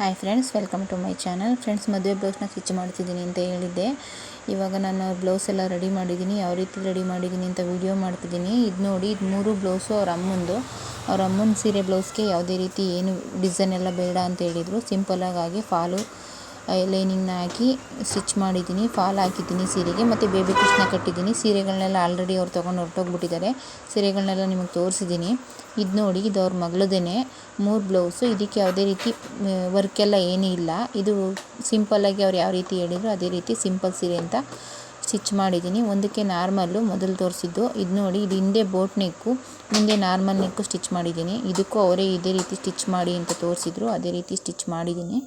Hi friends welcome to my channel friends ಮದುವೆ ಬ್ಲೌಸ್ನ stitch ಮಾಡ್ತಿದ್ದೀನಿ ಅಂತ ಹೇಳಿದ್ದೆ. ಇವಾಗ ನಾನು ಬ್ಲೌಸ್ ಎಲ್ಲ ರೆಡಿ ಮಾಡಿದ್ದೀನಿ. ಯಾವ ರೀತಿ ರೆಡಿ ಮಾಡಿದ್ದೀನಿ ಅಂತ ವೀಡಿಯೋ ಮಾಡ್ತಿದ್ದೀನಿ. ಇದು ನೋಡಿ, ಇದು ಮೂರು ಬ್ಲೌಸು ಅವ್ರ ಅಮ್ಮಂದು. ಅವ್ರ ಅಮ್ಮನ ಸೀರೆ ಬ್ಲೌಸ್ಗೆ ಯಾವುದೇ ರೀತಿ ಏನು ಡಿಸೈನ್ ಎಲ್ಲ ಬೇಡ ಅಂತ ಹೇಳಿದರು. ಆಗಿ ಫಾಲು ಲೈನಿಂಗ್ನ ಹಾಕಿ ಸ್ಟಿಚ್ ಮಾಡಿದ್ದೀನಿ, ಫಾಲ್ ಹಾಕಿದ್ದೀನಿ ಸೀರೆಗೆ. ಮತ್ತು ಬೇಬಿ ಕೃಷ್ಣ ಕಟ್ಟಿದ್ದೀನಿ. ಸೀರೆಗಳನ್ನೆಲ್ಲ ಆಲ್ರೆಡಿ ಅವ್ರು ತೊಗೊಂಡು ಹೊರಟೋಗ್ಬಿಟ್ಟಿದ್ದಾರೆ. ಸೀರೆಗಳನ್ನೆಲ್ಲ ನಿಮಗೆ ತೋರಿಸಿದ್ದೀನಿ. ಇದು ನೋಡಿ, ಇದು ಅವ್ರ ಮಗಳದೇ ಮೂರು ಬ್ಲೌಸು. ಇದಕ್ಕೆ ಯಾವುದೇ ರೀತಿ ವರ್ಕೆಲ್ಲ ಏನೂ ಇಲ್ಲ. ಇದು ಸಿಂಪಲ್ಲಾಗಿ ಅವ್ರು ಯಾವ ರೀತಿ ಹೇಳಿದ್ರು ಅದೇ ರೀತಿ ಸಿಂಪಲ್ ಸೀರೆ ಅಂತ ಸ್ಟಿಚ್ ಮಾಡಿದ್ದೀನಿ. ಒಂದಕ್ಕೆ ನಾರ್ಮಲ್ಲು, ಮೊದಲು ತೋರಿಸಿದ್ದು. ಇದು ನೋಡಿ, ಇದು ಹಿಂದೆ ಬೋಟ್ ನೆಕ್ಕು, ಮುಂದೆ ನಾರ್ಮಲ್ ನೆಕ್ಕು ಸ್ಟಿಚ್ ಮಾಡಿದ್ದೀನಿ. ಇದಕ್ಕೂ ಅವರೇ ಇದೇ ರೀತಿ ಸ್ಟಿಚ್ ಮಾಡಿ ಅಂತ ತೋರಿಸಿದ್ರು. ಅದೇ ರೀತಿ ಸ್ಟಿಚ್ ಮಾಡಿದ್ದೀನಿ.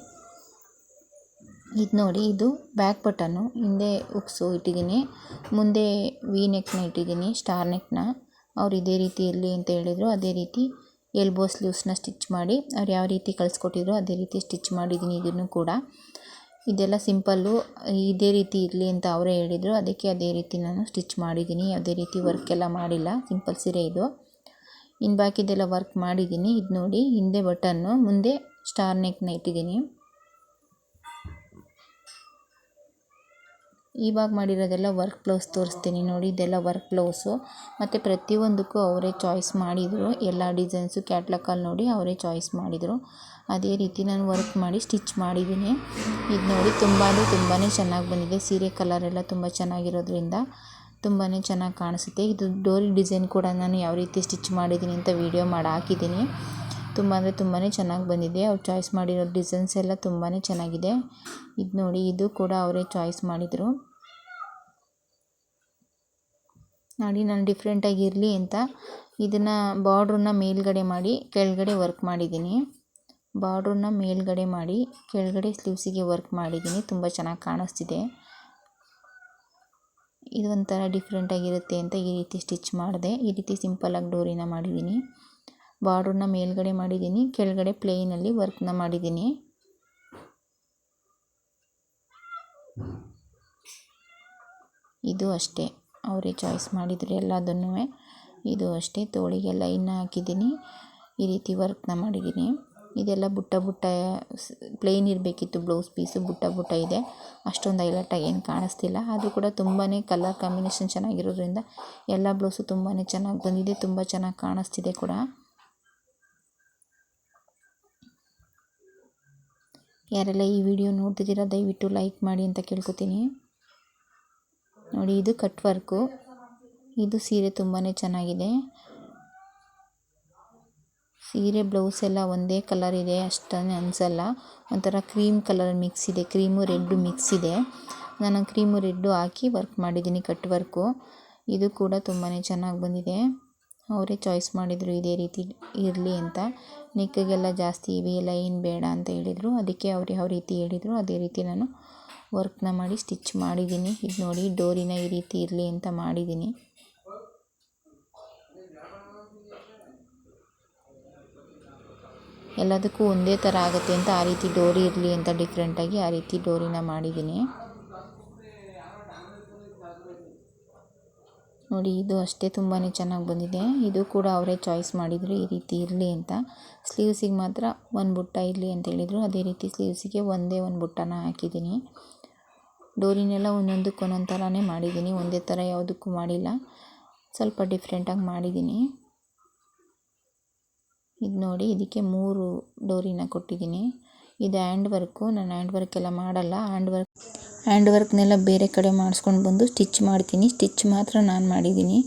ಇದು ನೋಡಿ, ಇದು ಬ್ಯಾಕ್ ಬಟನ್ನು ಹಿಂದೆ ಉಕ್ಸು ಇಟ್ಟಿದ್ದೀನಿ. ಮುಂದೆ ವಿ ನೆಕ್ನ ಇಟ್ಟಿದ್ದೀನಿ ಸ್ಟಾರ್ ನೆಕ್ನ ಅವ್ರು ಇದೇ ರೀತಿ ಇರಲಿ ಅಂತ ಹೇಳಿದರು, ಅದೇ ರೀತಿ ಎಲ್ಬೋ ಸ್ಲೀವ್ಸ್ನ ಸ್ಟಿಚ್ ಮಾಡಿ, ಅವ್ರು ಯಾವ ರೀತಿ ಕಳಿಸ್ಕೊಟ್ಟಿದ್ರು ಅದೇ ರೀತಿ ಸ್ಟಿಚ್ ಮಾಡಿದ್ದೀನಿ ಇದನ್ನು ಕೂಡ. ಇದೆಲ್ಲ ಸಿಂಪಲ್ಲು ಇದೇ ರೀತಿ ಇರಲಿ ಅಂತ ಅವರೇ ಹೇಳಿದರು. ಅದಕ್ಕೆ ಅದೇ ರೀತಿ ನಾನು ಸ್ಟಿಚ್ ಮಾಡಿದ್ದೀನಿ. ಯಾವುದೇ ರೀತಿ ವರ್ಕ್ ಎಲ್ಲ ಮಾಡಿಲ್ಲ. ಸಿಂಪಲ್ ಸೀರೆ ಇದು. ಇನ್ನು ಬಾಕಿದೆಲ್ಲ ವರ್ಕ್ ಮಾಡಿದ್ದೀನಿ. ಇದು ನೋಡಿ, ಹಿಂದೆ ಬಟನ್ನು ಮುಂದೆ ಸ್ಟಾರ್ ನೆಕ್ನ ಇಟ್ಟಿದ್ದೀನಿ. ಇವಾಗ ಮಾಡಿರೋದೆಲ್ಲ ವರ್ಕ್ ಬ್ಲೌಸ್ ತೋರಿಸ್ತೀನಿ ನೋಡಿ, ಇದೆಲ್ಲ ವರ್ಕ್ ಬ್ಲೌಸು ಮತ್ತು ಪ್ರತಿಯೊಂದಕ್ಕೂ ಅವರೇ ಚಾಯ್ಸ್ ಮಾಡಿದರು. ಎಲ್ಲ ಡಿಸೈನ್ಸು ಕ್ಯಾಟ್ಲಾಕಲ್ಲಿ ನೋಡಿ ಅವರೇ ಚಾಯ್ಸ್ ಮಾಡಿದರು. ಅದೇ ರೀತಿ ನಾನು ವರ್ಕ್ ಮಾಡಿ ಸ್ಟಿಚ್ ಮಾಡಿದ್ದೀನಿ. ಇದು ನೋಡಿ ತುಂಬ ಅಂದರೆ ತುಂಬಾ ಚೆನ್ನಾಗಿ ಬಂದಿದೆ. ಸೀರೆ ಕಲರೆಲ್ಲ ತುಂಬ ಚೆನ್ನಾಗಿರೋದ್ರಿಂದ ತುಂಬಾ ಚೆನ್ನಾಗಿ ಕಾಣಿಸುತ್ತೆ. ಇದು ಡೋರಿ ಡಿಸೈನ್ ಕೂಡ ನಾನು ಯಾವ ರೀತಿ ಸ್ಟಿಚ್ ಮಾಡಿದ್ದೀನಿ ಅಂತ ವೀಡಿಯೋ ಮಾಡಿ ಹಾಕಿದ್ದೀನಿ. ತುಂಬ ಅಂದರೆ ತುಂಬಾ ಚೆನ್ನಾಗಿ ಬಂದಿದೆ. ಅವ್ರು ಚಾಯ್ಸ್ ಮಾಡಿರೋ ಡಿಸೈನ್ಸ್ ಎಲ್ಲ ತುಂಬಾ ಚೆನ್ನಾಗಿದೆ. ಇದು ನೋಡಿ, ಇದು ಕೂಡ ಅವರೇ ಚಾಯ್ಸ್ ಮಾಡಿದರು. ನೋಡಿ, ನಾನು ಡಿಫ್ರೆಂಟಾಗಿರಲಿ ಅಂತ. ಇದನ್ನು ಬಾರ್ಡ್ರನ್ನ ಮೇಲ್ಗಡೆ ಮಾಡಿ, ಕೆಳಗಡೆ ವರ್ಕ್ ಮಾಡಿದ್ದೀನಿ. ಬಾರ್ಡ್ರನ್ನ ಮೇಲ್ಗಡೆ ಮಾಡಿ, ಕೆಳಗಡೆ ಸ್ಲೀವ್ಸಿಗೆ ವರ್ಕ್ ಮಾಡಿದ್ದೀನಿ. ತುಂಬ ಚೆನ್ನಾಗಿ ಕಾಣಿಸ್ತಿದೆ. ಇದು ಒಂಥರ ಡಿಫ್ರೆಂಟಾಗಿರುತ್ತೆ ಅಂತ ಈ ರೀತಿ ಸ್ಟಿಚ್ ಮಾಡಿದೆ. ಈ ರೀತಿ ಸಿಂಪಲಾಗಿ ಡೋರಿನ ಮಾಡಿದ್ದೀನಿ. ಬಾರ್ಡ್ರನ್ನ ಮೇಲ್ಗಡೆ ಮಾಡಿದ್ದೀನಿ, ಕೆಳಗಡೆ ಪ್ಲೇನಲ್ಲಿ ವರ್ಕ್ನ ಮಾಡಿದ್ದೀನಿ. ಇದು ಅಷ್ಟೇ. ಅವರೇ ಚಾಯ್ಸ್ ಮಾಡಿದರು ಎಲ್ಲದನ್ನೂ. ಇದು ಅಷ್ಟೇ ತೋಳಿಗೆ ಲೈನ್ ಹಾಕಿದ್ದೀನಿ. ಈ ರೀತಿ ವರ್ಕ್ನ ಮಾಡಿದ್ದೀನಿ. ಇದೆಲ್ಲ ಬುಟ್ಟ ಬುಟ್ಟ ಪ್ಲೇನ್ ಇರಬೇಕಿತ್ತು ಬ್ಲೌಸ್ ಪೀಸು ಬುಟ್ಟ ಬುಟ್ಟ ಇದೆ. ಅಷ್ಟೊಂದು ಹೈಲೈಟಾಗಿ ಏನು ಕಾಣಿಸ್ತಿಲ್ಲ. ಅದು ಕೂಡ ತುಂಬಾ ಕಲರ್ ಕಾಂಬಿನೇಷನ್ ಚೆನ್ನಾಗಿರೋದ್ರಿಂದ ಎಲ್ಲ ಬ್ಲೌಸು ತುಂಬಾ ಚೆನ್ನಾಗಿ ಬಂದಿದೆ, ತುಂಬ ಚೆನ್ನಾಗಿ ಕಾಣಿಸ್ತಿದೆ ಕೂಡ. ಯಾರೆಲ್ಲ ಈ ವಿಡಿಯೋ ನೋಡ್ತಿದ್ದೀರಾ, ದಯವಿಟ್ಟು ಲೈಕ್ ಮಾಡಿ ಅಂತ ಕೇಳ್ಕೊತೀನಿ. ನೋಡಿ, ಇದು ಕಟ್ ವರ್ಕು ಇದು ಸೀರೆ ತುಂಬಾ ಚೆನ್ನಾಗಿದೆ. ಸೀರೆ ಬ್ಲೌಸ್ ಎಲ್ಲ ಒಂದೇ ಕಲರ್ ಇದೆ ಅಷ್ಟೇ ಅನಿಸಲ್ಲ. ಒಂಥರ ಕ್ರೀಮ್ ಕಲರ್ ಮಿಕ್ಸ್ ಇದೆ ಕ್ರೀಮು ರೆಡ್ಡು ಮಿಕ್ಸ್ ಇದೆ. ನಾನು ಕ್ರೀಮು ರೆಡ್ಡು ಹಾಕಿ ವರ್ಕ್ ಮಾಡಿದ್ದೀನಿ ಕಟ್ ವರ್ಕು ಇದು ಕೂಡ ತುಂಬಾ ಚೆನ್ನಾಗಿ ಬಂದಿದೆ. ಅವರೇ ಚಾಯ್ಸ್ ಮಾಡಿದರು ಇದೇ ರೀತಿ ಇರಲಿ ಅಂತ. ನೆಕ್ಕಿಗೆಲ್ಲ ಜಾಸ್ತಿ ಇವೆ ಲೈನ್ ಬೇಡ ಅಂತ ಹೇಳಿದರು. ಅದಕ್ಕೆ ಅವರು ಯಾವ ರೀತಿ ಹೇಳಿದರು, ಅದೇ ರೀತಿ ನಾನು ವರ್ಕ್ನ ಮಾಡಿ ಸ್ಟಿಚ್ ಮಾಡಿದ್ದೀನಿ. ಇದು ನೋಡಿ ಡೋರಿನ ಈ ರೀತಿ ಇರಲಿ ಅಂತ ಮಾಡಿದ್ದೀನಿ. ಎಲ್ಲದಕ್ಕೂ ಒಂದೇ ಥರ ಆಗುತ್ತೆ ಅಂತ ಆ ರೀತಿ ಡೋರಿ ಇರಲಿ ಅಂತ ಡಿಫ್ರೆಂಟಾಗಿ ಆ ರೀತಿ ಡೋರಿನ ಮಾಡಿದ್ದೀನಿ. ನೋಡಿ, ಇದು ಅಷ್ಟೇ ತುಂಬಾ ಚೆನ್ನಾಗಿ ಬಂದಿದೆ. ಇದು ಕೂಡ ಅವರೇ ಚಾಯ್ಸ್ ಮಾಡಿದರು ಈ ರೀತಿ ಇರಲಿ ಅಂತ. ಸ್ಲೀವ್ಸಿಗೆ ಮಾತ್ರ ಒಂದು ಬುಟ್ಟ ಇರಲಿ ಅಂತ ಹೇಳಿದರು. ಅದೇ ರೀತಿ ಸ್ಲೀವ್ಸಿಗೆ ಒಂದೇ ಒಂದು ಬುಟ್ಟನ ಹಾಕಿದ್ದೀನಿ. ಡೋರಿನೆಲ್ಲ ಒಂದೊಂದಕ್ಕೆ ಒಂದೊಂದು ಥರನೇ ಮಾಡಿದ್ದೀನಿ. ಒಂದೇ ಥರ ಯಾವುದಕ್ಕೂ ಮಾಡಿಲ್ಲ. ಸ್ವಲ್ಪ ಡಿಫ್ರೆಂಟಾಗಿ ಮಾಡಿದ್ದೀನಿ. ಇದು ನೋಡಿ, ಇದಕ್ಕೆ ಮೂರು ಡೋರಿನ ಕೊಟ್ಟಿದ್ದೀನಿ. ಇದು ಹ್ಯಾಂಡ್ ವರ್ಕು ನಾನು ಹ್ಯಾಂಡ್ ವರ್ಕ್ ಎಲ್ಲ ಮಾಡಲ್ಲ. ಹ್ಯಾಂಡ್ ವರ್ಕ್ ಹ್ಯಾಂಡ್ ವರ್ಕ್ನೆಲ್ಲ ಬೇರೆ ಕಡೆ ಮಾಡಿಸ್ಕೊಂಡು ಬಂದು ಸ್ಟಿಚ್ ಮಾಡ್ತೀನಿ. ಸ್ಟಿಚ್ ಮಾತ್ರ ನಾನು ಮಾಡಿದ್ದೀನಿ.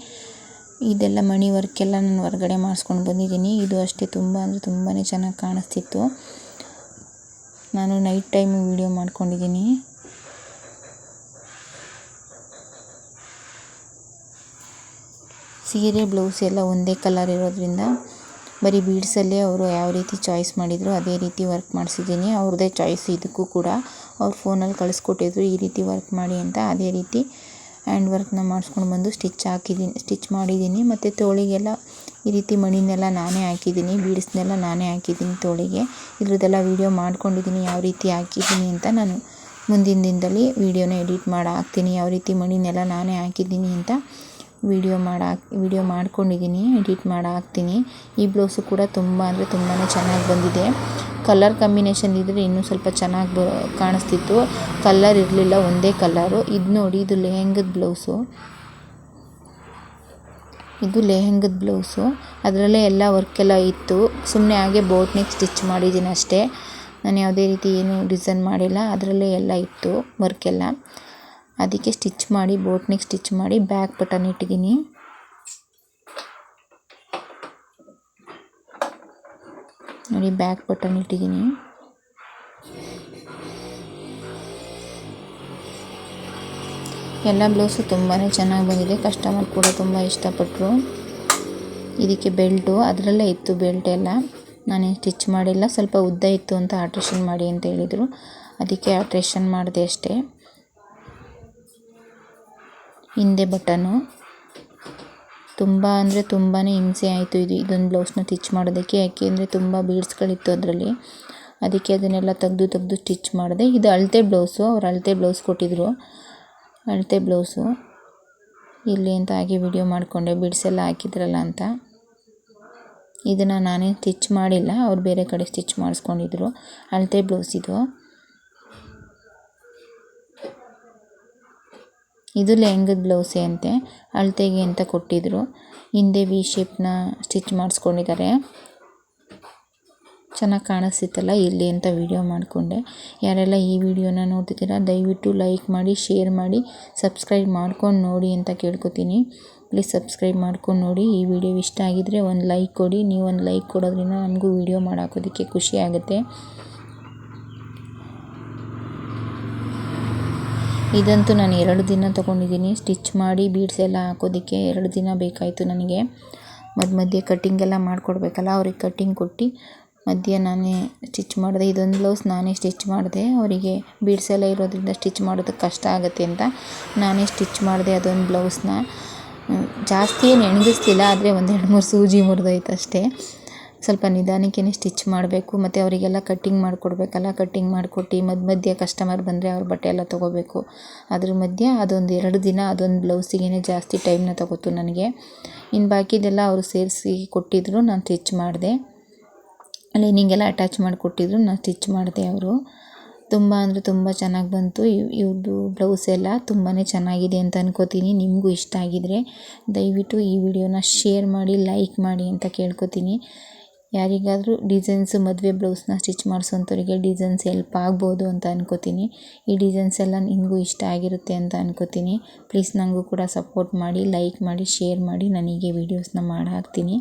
ಇದೆಲ್ಲ ಮಣಿ ವರ್ಕೆಲ್ಲ ನಾನು ಹೊರಗಡೆ ಮಾಡಿಸ್ಕೊಂಡು ಬಂದಿದ್ದೀನಿ. ಇದು ಅಷ್ಟೇ ತುಂಬ, ಅಂದರೆ ತುಂಬಾ ಚೆನ್ನಾಗಿ ಕಾಣಿಸ್ತಿತ್ತು. ನಾನು ನೈಟ್ ಟೈಮ್ ವೀಡಿಯೋ ಮಾಡ್ಕೊಂಡಿದ್ದೀನಿ. ಸೀರೆ, ಬ್ಲೌಸ್ ಎಲ್ಲ ಒಂದೇ ಕಲರ್ ಇರೋದ್ರಿಂದ ಬರೀ ಬೀಡ್ಸಲ್ಲೇ ಅವರು ಯಾವ ರೀತಿ ಚಾಯ್ಸ್ ಮಾಡಿದರು ಅದೇ ರೀತಿ ವರ್ಕ್ ಮಾಡಿಸಿದ್ದೀನಿ. ಅವ್ರದ್ದೇ ಚಾಯ್ಸ್ ಇದಕ್ಕೂ ಕೂಡ. ಅವ್ರು ಫೋನಲ್ಲಿ ಕಳಿಸ್ಕೊಟ್ಟಿದ್ರು ಈ ರೀತಿ ವರ್ಕ್ ಮಾಡಿ ಅಂತ ಅದೇ ರೀತಿ ಹ್ಯಾಂಡ್ ವರ್ಕ್ನ ಮಾಡಿಸ್ಕೊಂಡು ಬಂದು ಸ್ಟಿಚ್ ಹಾಕಿದ್ದೀನಿ ಸ್ಟಿಚ್ ಮಾಡಿದ್ದೀನಿ ಮತ್ತು ತೋಳಿಗೆಲ್ಲ ಈ ರೀತಿ ಮಣಿನೆಲ್ಲ ನಾನೇ ಹಾಕಿದ್ದೀನಿ ಬೀಡ್ಸ್ನೆಲ್ಲ ನಾನೇ ಹಾಕಿದ್ದೀನಿ ತೋಳಿಗೆ. ಇದ್ರದ್ದೆಲ್ಲ ವೀಡಿಯೋ ಮಾಡ್ಕೊಂಡಿದ್ದೀನಿ ಯಾವ ರೀತಿ ಹಾಕಿದ್ದೀನಿ ಅಂತ ನಾನು ಮುಂದಿನ ದಿನದಲ್ಲಿ ವೀಡಿಯೋನ ಎಡಿಟ್ ಮಾಡಿ ಹಾಕ್ತೀನಿ. ಯಾವ ರೀತಿ ಮಣಿನೆಲ್ಲ ನಾನೇ ಹಾಕಿದ್ದೀನಿ ಅಂತ ವೀಡಿಯೋ ಮಾಡಿ ವಿಡಿಯೋ ಮಾಡ್ಕೊಂಡಿದ್ದೀನಿ ಎಡಿಟ್ ಮಾಡಾಕ್ತೀನಿ. ಈ ಬ್ಲೌಸು ಕೂಡ ತುಂಬ ಅಂದರೆ ತುಂಬಾ ಚೆನ್ನಾಗಿ ಬಂದಿದೆ. ಕಲರ್ ಕಾಂಬಿನೇಷನ್ ಇದ್ದರೆ ಇನ್ನೂ ಸ್ವಲ್ಪ ಚೆನ್ನಾಗಿ ಬ, ಕಾಣಿಸ್ತಿತ್ತು. ಕಲ್ಲರ್ ಇರಲಿಲ್ಲ, ಒಂದೇ ಕಲ್ಲರು ಇದು ನೋಡಿ, ಇದು ಲೆಹೆಂಗದ ಬ್ಲೌಸು ಇದು ಲೆಹೆಂಗದ ಬ್ಲೌಸು ಅದರಲ್ಲೇ ಎಲ್ಲ ವರ್ಕೆಲ್ಲ ಇತ್ತು. ಸುಮ್ಮನೆ ಹಾಗೆ ಬೋಟ್ ನೆಕ್ ಸ್ಟಿಚ್ ಮಾಡಿದ್ದೀನಿ ಅಷ್ಟೇ. ನಾನು ಯಾವುದೇ ರೀತಿ ಏನು ಡಿಸೈನ್ ಮಾಡಿಲ್ಲ. ಅದರಲ್ಲೇ ಎಲ್ಲ ಇತ್ತು ವರ್ಕೆಲ್ಲ ಅದಕ್ಕೆ ಸ್ಟಿಚ್ ಮಾಡಿ ಬೋಟ್ ನೆಕ್ ಸ್ಟಿಚ್ ಮಾಡಿ ಬ್ಯಾಕ್ ಬಟನ್ ಇಟ್ಟಿದ್ದೀನಿ. ನೋಡಿ ಬ್ಯಾಕ್ ಬಟನ್ ಇಟ್ಟಿದ್ದೀನಿ. ಎಲ್ಲ ಬ್ಲೌಸು ತುಂಬಾ ಚೆನ್ನಾಗಿ ಬಂದಿದೆ. ಕಸ್ಟಮರ್ ಕೂಡ ತುಂಬ ಇಷ್ಟಪಟ್ಟರು ಇದಕ್ಕೆ ಬೆಲ್ಟು ಅದರಲ್ಲೇ ಇತ್ತು ಬೆಲ್ಟ್ ಎಲ್ಲ. ನಾನೇನು ಸ್ಟಿಚ್ ಮಾಡಿಲ್ಲ. ಸ್ವಲ್ಪ ಉದ್ದ ಇತ್ತು ಅಂತ ಆಲ್ಟ್ರೇಷನ್ ಮಾಡಿ ಅಂತ ಹೇಳಿದರು. ಅದಕ್ಕೆ ಆಲ್ಟ್ರೇಷನ್ ಮಾಡಿದೆ ಅಷ್ಟೇ. ಹಿಂದೆ ಬಟನು. ತುಂಬ ಅಂದರೆ ತುಂಬಾ ಹಿಂಸೆ ಆಯಿತು ಇದು, ಇದೊಂದು ಬ್ಲೌಸ್ನ ಸ್ಟಿಚ್ ಮಾಡೋದಕ್ಕೆ. ಯಾಕೆಂದರೆ ತುಂಬ ಬೀಡ್ಸ್ಗಳಿತ್ತು ಅದರಲ್ಲಿ. ಅದಕ್ಕೆ ಅದನ್ನೆಲ್ಲ ತೆಗ್ದು ತೆಗೆದು ಸ್ಟಿಚ್ ಮಾಡಿದೆ. ಇದು ಅಳತೆ ಬ್ಲೌಸು, ಅವ್ರು ಅಳತೆ ಬ್ಲೌಸ್ ಕೊಟ್ಟಿದ್ದರು ಅಳತೆ ಬ್ಲೌಸು. ಇಲ್ಲಿ ಅಂತ ಹಾಗೆ ವಿಡಿಯೋ ಮಾಡಿಕೊಂಡೆ. ಬಿಡ್ಸೆಲ್ಲ ಹಾಕಿದ್ರಲ್ಲ ಅಂತ. ಇದನ್ನು ನಾನೇ ಸ್ಟಿಚ್ ಮಾಡಿಲ್ಲ, ಅವ್ರು ಬೇರೆ ಕಡೆ ಸ್ಟಿಚ್ ಮಾಡಿಸ್ಕೊಂಡಿದ್ರು. ಅಳತೆ ಬ್ಲೌಸ್ ಇದು. ಇದು ಲೆಹಂಗದ ಬ್ಲೌಸೇ ಅಂತೆ. ಅಳತೆಗೆ ಅಂತ ಕೊಟ್ಟಿದ್ರು. ಹಿಂದೆ ವಿ ಶೇಪ್ನ ಸ್ಟಿಚ್ ಮಾಡಿಸ್ಕೊಂಡಿದ್ದಾರೆ. ಚೆನ್ನಾಗಿ ಕಾಣಿಸ್ತಿತ್ತಲ್ಲ ಇಲ್ಲಿ ಅಂತ ವಿಡಿಯೋ ಮಾಡಿಕೊಂಡೆ. ಯಾರೆಲ್ಲ ಈ ವಿಡಿಯೋನ ನೋಡ್ತಿದ್ದೀರಾ, ದಯವಿಟ್ಟು ಲೈಕ್ ಮಾಡಿ ಶೇರ್ ಮಾಡಿ ಸಬ್ಸ್ಕ್ರೈಬ್ ಮಾಡ್ಕೊಂಡು ನೋಡಿ ಅಂತ ಕೇಳ್ಕೊತೀನಿ. ಪ್ಲೀಸ್ ಸಬ್ಸ್ಕ್ರೈಬ್ ಮಾಡ್ಕೊಂಡು ನೋಡಿ. ಈ ವಿಡಿಯೋ ಇಷ್ಟ ಆಗಿದ್ರೆ ಒಂದು ಲೈಕ್ ಕೊಡಿ. ನೀವು ಒಂದು ಲೈಕ್ ಕೊಡೋದ್ರಿಂದ ನನಗೂ ವಿಡಿಯೋ ಮಾಡಾಕೋದಕ್ಕೆ ಖುಷಿ ಆಗುತ್ತೆ. ಇದಂತೂ ನಾನು ಎರಡು ದಿನ ತೊಗೊಂಡಿದ್ದೀನಿ. ಸ್ಟಿಚ್ ಮಾಡಿ ಬೀಡ್ಸ್ ಎಲ್ಲ ಹಾಕೋದಕ್ಕೆ ಎರಡು ದಿನ ಬೇಕಾಯಿತು ನನಗೆ. ಮಧ್ಯ ಮಧ್ಯೆ ಕಟ್ಟಿಂಗ್ ಎಲ್ಲ ಮಾಡಿಕೊಡ್ಬೇಕಲ್ಲ, ಅವ್ರಿಗೆ ಕಟ್ಟಿಂಗ್ ಕೊಟ್ಟು ಮಧ್ಯೆ ನಾನೇ ಸ್ಟಿಚ್ ಮಾಡಿದೆ. ಇದೊಂದು ಬ್ಲೌಸ್ ನಾನೇ ಸ್ಟಿಚ್ ಮಾಡಿದೆ. ಅವರಿಗೆ ಬೀಡ್ಸ್ ಎಲ್ಲ ಇರೋದ್ರಿಂದ ಸ್ಟಿಚ್ ಮಾಡೋದಕ್ಕೆ ಕಷ್ಟ ಆಗುತ್ತೆ ಅಂತ ನಾನೇ ಸ್ಟಿಚ್ ಮಾಡಿದೆ ಅದೊಂದು ಬ್ಲೌಸ್ನ ಜಾಸ್ತಿ ಏನು ಎಣಗಿಸ್ತಿಲ್ಲ ಆದರೆ ಒಂದೆರಡು ಮೂರು ಸೂಜಿ ಮುರಿದೋಯ್ತು ಅಷ್ಟೇ ಸ್ವಲ್ಪ ನಿಧಾನಕ್ಕೇ ಸ್ಟಿಚ್ ಮಾಡಬೇಕು, ಮತ್ತು ಅವರಿಗೆಲ್ಲ ಕಟ್ಟಿಂಗ್ ಮಾಡಿಕೊಡ್ಬೇಕಲ್ಲ, ಕಟ್ಟಿಂಗ್ ಮಾಡಿಕೊಟ್ಟು ಮಧ್ಯ ಮಧ್ಯೆ ಕಸ್ಟಮರ್ ಬಂದರೆ ಅವ್ರ ಬಟ್ಟೆ ಎಲ್ಲ ತೊಗೋಬೇಕು. ಅದ್ರ ಮಧ್ಯೆ ಅದೊಂದು ಎರಡು ದಿನ ಅದೊಂದು ಬ್ಲೌಸಿಗೆ ಜಾಸ್ತಿ ಟೈಮ್ನ ತಗೋತು ನನಗೆ. ಇನ್ನು ಬಾಕಿದೆಲ್ಲ ಅವರು ಸೇರಿಸಿ ಕೊಟ್ಟಿದ್ದರು ನಾನು ಸ್ಟಿಚ್ ಮಾಡಿದೆ. ಲೈನಿಂಗೆಲ್ಲ ಅಟ್ಯಾಚ್ ಮಾಡಿಕೊಟ್ಟಿದ್ರು ನಾನು ಸ್ಟಿಚ್ ಮಾಡಿದೆ ಅವರು. ತುಂಬ ಅಂದರೆ ತುಂಬ ಚೆನ್ನಾಗಿ ಬಂತು. ಇವ್ರದ್ದು ಬ್ಲೌಸ್ ಎಲ್ಲ ತುಂಬಾ ಚೆನ್ನಾಗಿದೆ ಅಂತ ಅನ್ಕೋತೀನಿ, ನಿಮಗೂ ಇಷ್ಟ ಆಗಿದರೆ. ದಯವಿಟ್ಟು ಈ ವಿಡಿಯೋನ ಶೇರ್ ಮಾಡಿ ಲೈಕ್ ಮಾಡಿ ಅಂತ ಕೇಳ್ಕೊತೀನಿ. ಯಾರಿಗಾದರೂ ಡಿಸೈನ್ಸ್ ಮದುವೆ ಬ್ಲೌಸ್ನ ಸ್ಟಿಚ್ ಮಾಡಿಸೋಂಥವ್ರಿಗೆ ಡಿಸೈನ್ಸ್ ಹೆಲ್ಪ್ ಆಗ್ಬೋದು ಅಂತ ಅನ್ಕೋತೀನಿ. ಈ ಡಿಸೈನ್ಸ್ ಎಲ್ಲ ನಿಮಗೂ ಇಷ್ಟ ಆಗಿರುತ್ತೆ ಅಂತ ಅನ್ಕೋತೀನಿ. ಪ್ಲೀಸ್ ನನಗೂ ಕೂಡ ಸಪೋರ್ಟ್ ಮಾಡಿ ಲೈಕ್ ಮಾಡಿ ಶೇರ್ ಮಾಡಿ, ನನಗೆ ವೀಡಿಯೋಸ್ನ ಮಾಡಿ ಹಾಕ್ತೀನಿ.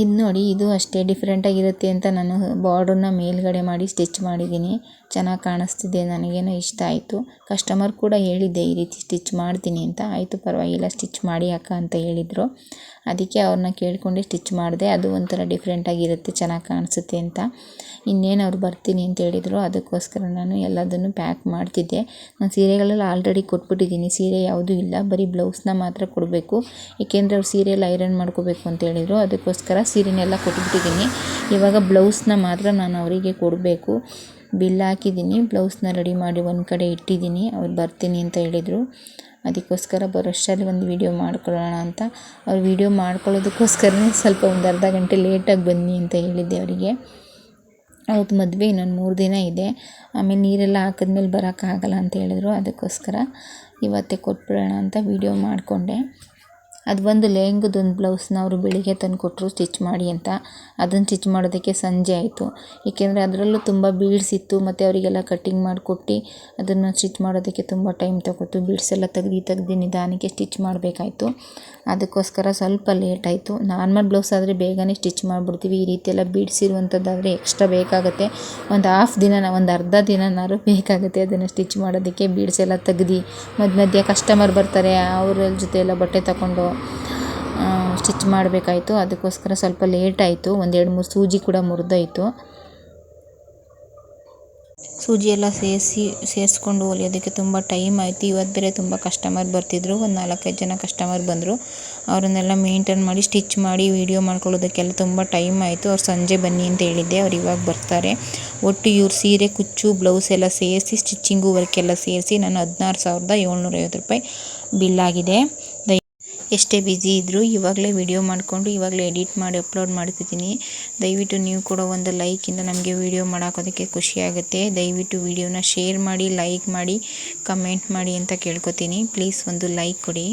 ಇದು ನೋಡಿ ಇದು ಅಷ್ಟೇ ಡಿಫ್ರೆಂಟಾಗಿರುತ್ತೆ ಅಂತ ನಾನು ಬಾರ್ಡ್ರನ್ನ ಮೇಲ್ಗಡೆ ಮಾಡಿ ಸ್ಟಿಚ್ ಮಾಡಿದ್ದೀನಿ. ಚೆನ್ನಾಗಿ ಕಾಣಿಸ್ತಿದೆ, ನನಗೇನೋ ಇಷ್ಟ ಆಯಿತು. ಕಸ್ಟಮರ್ ಕೂಡ ಹೇಳಿದ್ದೆ ಈ ರೀತಿ ಸ್ಟಿಚ್ ಮಾಡ್ತೀನಿ ಅಂತ. ಆಯಿತು ಪರವಾಗಿಲ್ಲ ಸ್ಟಿಚ್ ಮಾಡಿ ಅಕ್ಕ ಅಂತ ಹೇಳಿದರು. ಅದಕ್ಕೆ ಅವ್ರನ್ನ ಕೇಳಿಕೊಂಡೆ ಸ್ಟಿಚ್ ಮಾಡಿದೆ. ಅದು ಒಂಥರ ಡಿಫ್ರೆಂಟಾಗಿರುತ್ತೆ ಚೆನ್ನಾಗಿ ಕಾಣಿಸುತ್ತೆ ಅಂತ. ಇನ್ನೇನು ಅವ್ರು ಬರ್ತೀನಿ ಅಂತ ಹೇಳಿದರು, ಅದಕ್ಕೋಸ್ಕರ ನಾನು ಎಲ್ಲದನ್ನು ಪ್ಯಾಕ್ ಮಾಡ್ತಿದ್ದೆ. ನಾನು ಸೀರೆಗಳೆಲ್ಲ ಆಲ್ರೆಡಿ ಕೊಟ್ಬಿಟ್ಟಿದ್ದೀನಿ. ಸೀರೆ ಯಾವುದೂ ಇಲ್ಲ, ಬರೀ ಬ್ಲೌಸ್ನ ಮಾತ್ರ ಕೊಡಬೇಕು. ಏಕೆಂದರೆ ಅವ್ರು ಸೀರೆ ಎಲ್ಲ ಐರನ್ ಮಾಡ್ಕೋಬೇಕು ಅಂತ ಹೇಳಿದರು. ಅದಕ್ಕೋಸ್ಕರ ಸೀರೆನೆಲ್ಲ ಕೊಟ್ಬಿಟ್ಟಿದ್ದೀನಿ. ಇವಾಗ ಬ್ಲೌಸ್ನ ಮಾತ್ರ ನಾನು ಅವರಿಗೆ ಕೊಡಬೇಕು. ಬಿಲ್ ಹಾಕಿದ್ದೀನಿ ಬ್ಲೌಸ್ನ ರೆಡಿ ಮಾಡಿ ಒಂದು ಕಡೆ ಇಟ್ಟಿದ್ದೀನಿ. ಅವ್ರು ಬರ್ತೀನಿ ಅಂತ ಹೇಳಿದರು. ಅದಕ್ಕೋಸ್ಕರ ಬರೋಷ್ಟರಲ್ಲಿ ಒಂದು ವೀಡಿಯೋ ಮಾಡ್ಕೊಳ್ಳೋಣ ಅಂತ. ಅವ್ರು ವೀಡಿಯೋ ಮಾಡ್ಕೊಳ್ಳೋದಕ್ಕೋಸ್ಕರನೇ ಸ್ವಲ್ಪ ಒಂದು ಅರ್ಧ ಗಂಟೆ ಲೇಟಾಗಿ ಬನ್ನಿ ಅಂತ ಹೇಳಿದ್ದೆ ಅವರಿಗೆ. ಅವ್ರದ್ದು ಮದುವೆ ಇನ್ನೊಂದು ಮೂರು ದಿನ ಇದೆ. ಆಮೇಲೆ ನೀರೆಲ್ಲ ಹಾಕಿದ್ಮೇಲೆ ಬರೋಕ್ಕಾಗಲ್ಲ ಅಂತ ಹೇಳಿದ್ರು. ಅದಕ್ಕೋಸ್ಕರ ಇವತ್ತೇ ಕೊಟ್ಬಿಡೋಣ ಅಂತ ವೀಡಿಯೋ ಮಾಡಿಕೊಂಡೆ. ಅದು ಬಂದು ಲೆಹೆಂಗದೊಂದು ಬ್ಲೌಸ್ನ ಅವರು ಬೆಳಿಗ್ಗೆ ತಂದುಕೊಟ್ರು ಸ್ಟಿಚ್ ಮಾಡಿ ಅಂತ. ಅದನ್ನು ಸ್ಟಿಚ್ ಮಾಡೋದಕ್ಕೆ ಸಂಜೆ ಆಯಿತು. ಏಕೆಂದರೆ ಅದರಲ್ಲೂ ತುಂಬ ಬೀಡ್ಸ್ ಇತ್ತು, ಮತ್ತು ಅವರಿಗೆಲ್ಲ ಕಟ್ಟಿಂಗ್ ಮಾಡಿಕೊಟ್ಟು ಅದನ್ನು ಸ್ಟಿಚ್ ಮಾಡೋದಕ್ಕೆ ತುಂಬ ಟೈಮ್ ತಗೋತು ಬೀಡ್ಸ್ ಎಲ್ಲ ತೆಗ್ದು ತೆಗ್ದು ನಿಧಾನಕ್ಕೆ ಸ್ಟಿಚ್ ಮಾಡಬೇಕಾಯ್ತು. ಅದಕ್ಕೋಸ್ಕರ ಸ್ವಲ್ಪ ಲೇಟ್ ಆಯಿತು. ನಾರ್ಮಲ್ ಬ್ಲೌಸ್ ಆದರೆ ಬೇಗನೆ ಸ್ಟಿಚ್ ಮಾಡಿಬಿಡ್ತೀವಿ. ಈ ರೀತಿ ಎಲ್ಲ ಬೀಡ್ಸ್ ಇರುವಂಥದ್ದಾದರೆ ಎಕ್ಸ್ಟ್ರಾ ಬೇಕಾಗುತ್ತೆ. ಒಂದು ಹಾಫ್ ದಿನ, ಒಂದು ಅರ್ಧ ದಿನನಾದ್ರು ಬೇಕಾಗುತ್ತೆ ಅದನ್ನು ಸ್ಟಿಚ್ ಮಾಡೋದಕ್ಕೆ. ಬೀಡ್ಸ್ ಎಲ್ಲ ತೆಗ್ದು ಮಧ್ಯ ಮಧ್ಯೆ ಕಸ್ಟಮರ್ ಬರ್ತಾರೆ, ಅವ್ರ ಜೊತೆ ಎಲ್ಲ ಬಟ್ಟೆ ತಗೊಂಡು ಸ್ಟಿಚ್ ಮಾಡಬೇಕಾಯಿತು. ಅದಕ್ಕೋಸ್ಕರ ಸ್ವಲ್ಪ ಲೇಟ್ ಆಯಿತು. ಒಂದೆರಡು ಮೂರು ಸೂಜಿ ಕೂಡ ಮುರಿದೋಯ್ತು. ಸೂಜಿ ಎಲ್ಲ ಸೇರಿಸಿ, ಸೇರಿಸ್ಕೊಂಡು ಹೊಲಿಯೋದಕ್ಕೆ ತುಂಬ ಟೈಮ್ ಆಯಿತು. ಇವತ್ತು ಬೇರೆ ತುಂಬ ಕಸ್ಟಮರ್ ಬರ್ತಿದ್ರು. ಒಂದು ನಾಲ್ಕೈದು ಜನ ಕಸ್ಟಮರ್ ಬಂದರು. ಅವರನ್ನೆಲ್ಲ ಮೇಂಟೈನ್ ಮಾಡಿ, ಸ್ಟಿಚ್ ಮಾಡಿ, ವೀಡಿಯೋ ಮಾಡ್ಕೊಳ್ಳೋದಕ್ಕೆಲ್ಲ ತುಂಬ ಟೈಮ್ ಆಯಿತು. ಅವ್ರು ಸಂಜೆ ಬನ್ನಿ ಅಂತ ಹೇಳಿದ್ದೆ. ಅವ್ರು ಇವಾಗ ಬರ್ತಾರೆ. ಒಟ್ಟು ಇವ್ರ ಸೀರೆ, ಕುಚ್ಚು, ಬ್ಲೌಸ್ ಎಲ್ಲ ಸೇರಿಸಿ ಸ್ಟಿಚ್ಚಿಂಗು ವರ್ಕೆಲ್ಲ ಸೇರಿಸಿ ನಾನು ಹದಿನಾರು ಸಾವಿರದ ಏಳ್ನೂರೈವತ್ತು ರೂಪಾಯಿ ಬಿಲ್ ಆಗಿದೆ. ಎಷ್ಟೇ ಬ್ಯುಸಿ ಇದ್ದರೂ ಇವಾಗಲೇ ವಿಡಿಯೋ ಮಾಡಿಕೊಂಡು ಇವಾಗಲೇ ಎಡಿಟ್ ಮಾಡಿ ಅಪ್ಲೋಡ್ ಮಾಡ್ತಿದ್ದೀನಿ. ದಯವಿಟ್ಟು ನೀವು ಕೂಡ ಒಂದು ಲೈಕಿಂದ ನಮಗೆ ವಿಡಿಯೋ ಮಾಡಾಕೋದಕ್ಕೆ ಖುಷಿ ಆಗುತ್ತೆ. ದಯವಿಟ್ಟು ವಿಡಿಯೋನ ಶೇರ್ ಮಾಡಿ ಲೈಕ್ ಮಾಡಿ ಕಮೆಂಟ್ ಮಾಡಿ ಅಂತ ಕೇಳ್ಕೊತೀನಿ. ಪ್ಲೀಸ್ ಒಂದು ಲೈಕ್ ಕೊಡಿ.